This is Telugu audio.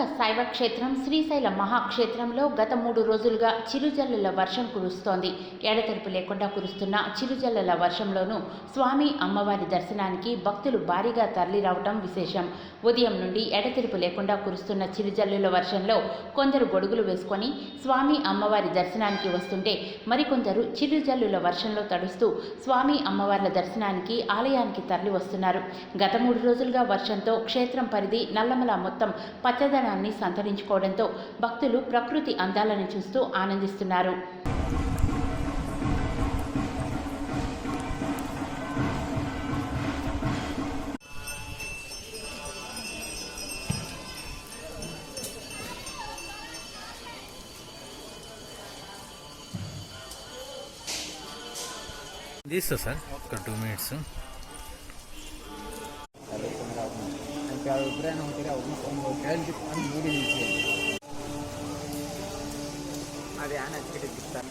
ప్రముఖ శైవ క్షేత్రం శ్రీశైల మహాక్షేత్రంలో గత మూడు రోజులుగా చిరుజల్లుల వర్షం కురుస్తోంది. ఎడతెరిపి లేకుండా కురుస్తున్న చిరుజల్లుల వర్షంలోనూ స్వామి అమ్మవారి దర్శనానికి భక్తులు భారీగా తరలిరావటం విశేషం. ఉదయం నుండి ఎడతెరిపి లేకుండా కురుస్తున్న చిరుజల్లుల వర్షంలో కొందరు గొడుగులు వేసుకొని స్వామి అమ్మవారి దర్శనానికి వస్తుంటే మరికొందరు చిరుజల్లుల వర్షంలో తడుస్తూ స్వామి అమ్మవార్ల దర్శనానికి ఆలయానికి తరలి వస్తున్నారు. గత మూడు రోజులుగా వర్షంతో క్షేత్రం పరిధి నల్లమల మొత్తం పచ్చదనాన్ని సంతరించుకోవడంతో భక్తులు ప్రకృతి అందాలను చూస్తూ ఆనందిస్తున్నారు. తీస్తా సార్ ఒక two minutes Anche al brano che era un po' grande quando muri insieme. అది ఆయన ఇక్కడ చెప్తాను